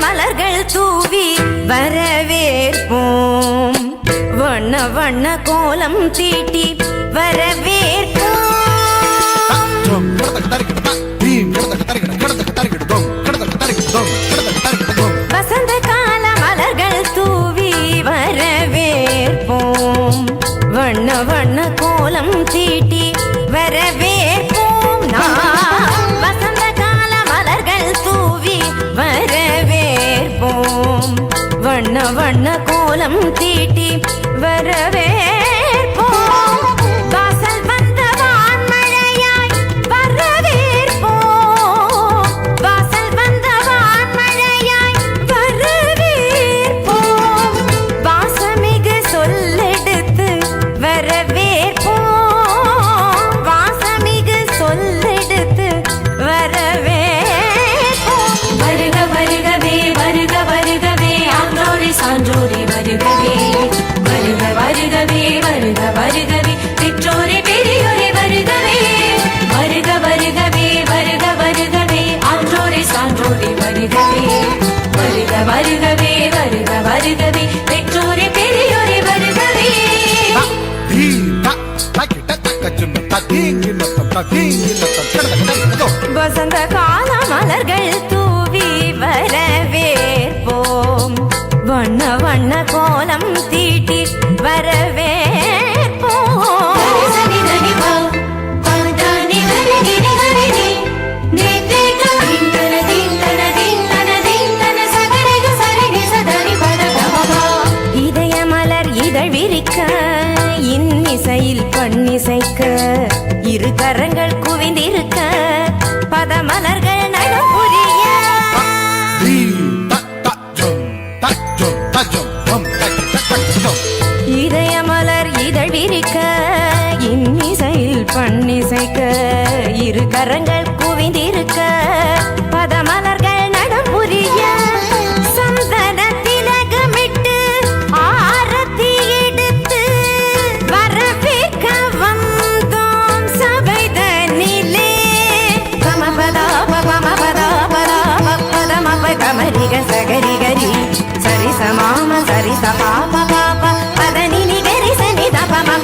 மலர்கள் தூவி வரவேற்போம். வண்ண வண்ண கோலம் தீட்டி வரவேற்போம். வசந்த கால மலர்கள் தூவி வரவேற்போம். வண்ண வண்ண கோலம் தீட்டி வரவே வண்ண கோலம் தீட்டி வரவே வசந்த கால மலர்கள் தூவி வரவேற்போம் வண்ண வண்ண கோ இரு கரங்கள் குவிந்திருக்க பதமலர்கள் நலம் புரிய இதயமலர் இதழ் விரிக்க இன்னிசையில் பண்ணிசைக்க இரு கரங்கள்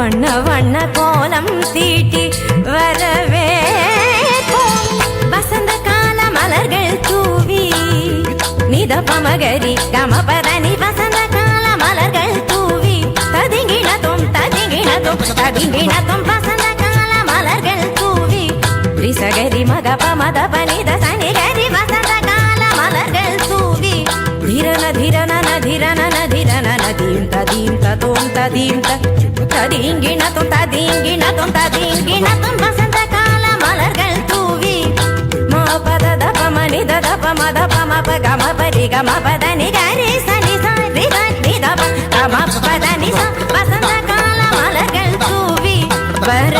வண்ண வண்ண கோலம் தீட்டி வரவே வசந்த கால மலர்கள் தூவி நித பமகரி கமபதனி வசந்த கால மலர்கள் தூவி. ததிங்கிணதும் ததிங்கிணதும் ததிங்கிணதும் வசந்த கால மலர்கள் தூவி. விசகரி மத பனித తదీం తదీం తదోం తదీం తదீங்கின தொம் ததீங்கின தொம் ததீங்கின தொம் வசந்த கால மலர்கள் தூவி. மோ பத தப மனி தத பம தப மப கம பரி கம பத நி சனி சரி ரி தப கம பத நி வசந்த கால மலர்கள் தூவி. வர